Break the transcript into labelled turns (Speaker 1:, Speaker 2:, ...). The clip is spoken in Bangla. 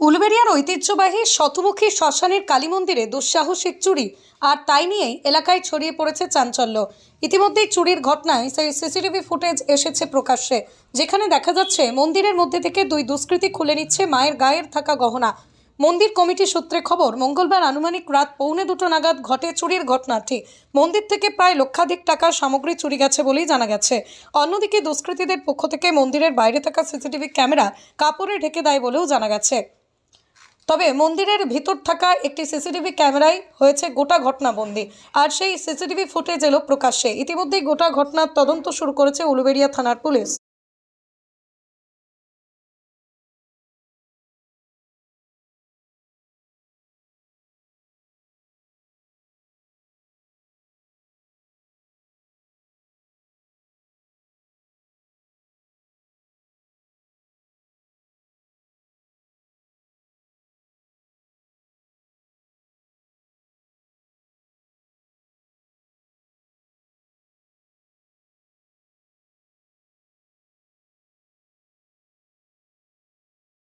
Speaker 1: উলুবেড়িয়ার ঐতিহ্যবাহী শতমুখী শ্মশানের কালী মন্দিরে দুঃসাহসিক চুরি, আর তাই নিয়েই এলাকায় ছড়িয়ে পড়েছে চাঞ্চল্য। ইতিমধ্যেই চুরির ঘটনায় সেই সিসিটিভি ফুটেজ এসেছে প্রকাশ্যে, যেখানে দেখা যাচ্ছে মন্দিরের মধ্যে থেকে দুই দুষ্কৃতী খুলে নিচ্ছে মায়ের গায়ের থাকা গহনা। মন্দির কমিটি সূত্রে খবর, মঙ্গলবার আনুমানিক রাত পৌনে দুটো নাগাদ ঘটে চুরির ঘটনাটি। মন্দির থেকে প্রায় লক্ষাধিক টাকার সামগ্রী চুরি গেছে বলেই জানা গেছে। অন্যদিকে দুষ্কৃতীদের পক্ষ থেকে মন্দিরের বাইরে থাকা সিসিটিভি ক্যামেরা কাপড়ে ঢেকে দেয় বলেও জানা গেছে। তবে মন্দিরের ভিতর থাকা একটি সিসিটিভি ক্যামেরায় হয়েছে গোটা ঘটনাবন্দি। আর সেই সিসিটিভি ফুটেজ এলো প্রকাশ্যে। ইতিমধ্যেই গোটা ঘটনার তদন্ত শুরু করেছে উলুবেড়িয়া থানার পুলিশ।